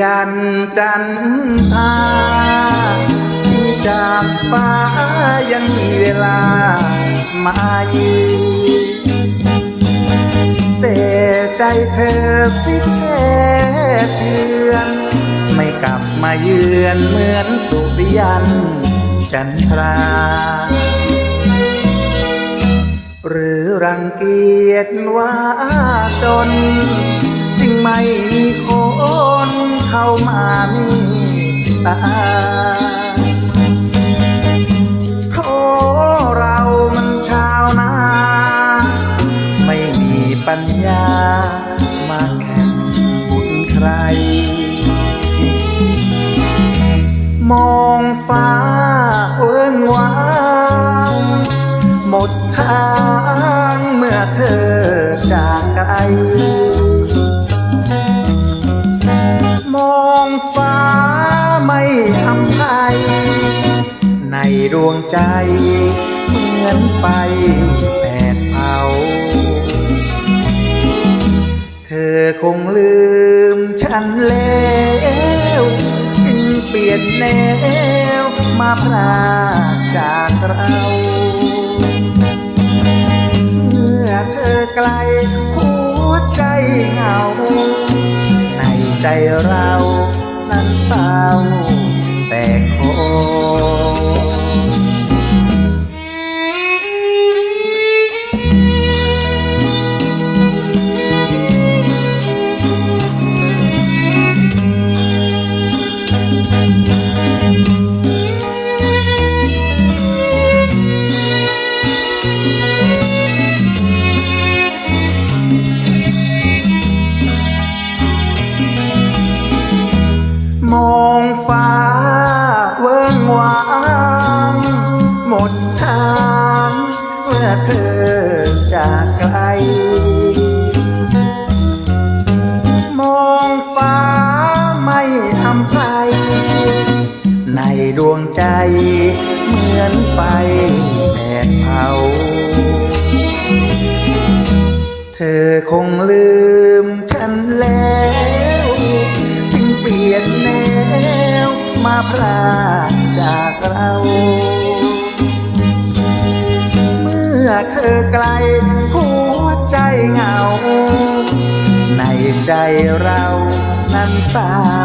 ยันจันทราที่จากฟ้ายังมีเวลามายืนแต่ใจเธอสิแช่เชือนไม่กลับมาเยือนเหมือนสุริยันจันทรา หรือรังเกียจว่าจน จึงไม่มีคน เข้ามามีตาเพราะเรามันชาวนา ไม่มีปัญญา มาแข่งบุญใคร มองฟ้าเวิ้องว้างหมดทางเมื่อเธอจากไกล ดวงใจ เหมือนไฟแผดเผา เธอคงลืมฉันแล้วจึงเปลี่ยนแนวมาพรากจากเราเมื่อเธอไกลหัวใจเหงา ในใจเรานั้นเศร้า หมดทางเมื่อเธอจากไกล มองฟ้าไม่อำภัย ในดวงใจเหมือนไฟแผดเผา เธอคงลืมฉันแล้ว จึงเปลี่ยนแนวมาพรากจากเรา มื่อเธอไกล หัวใจเหงา ในใจเรานั้นเปล่า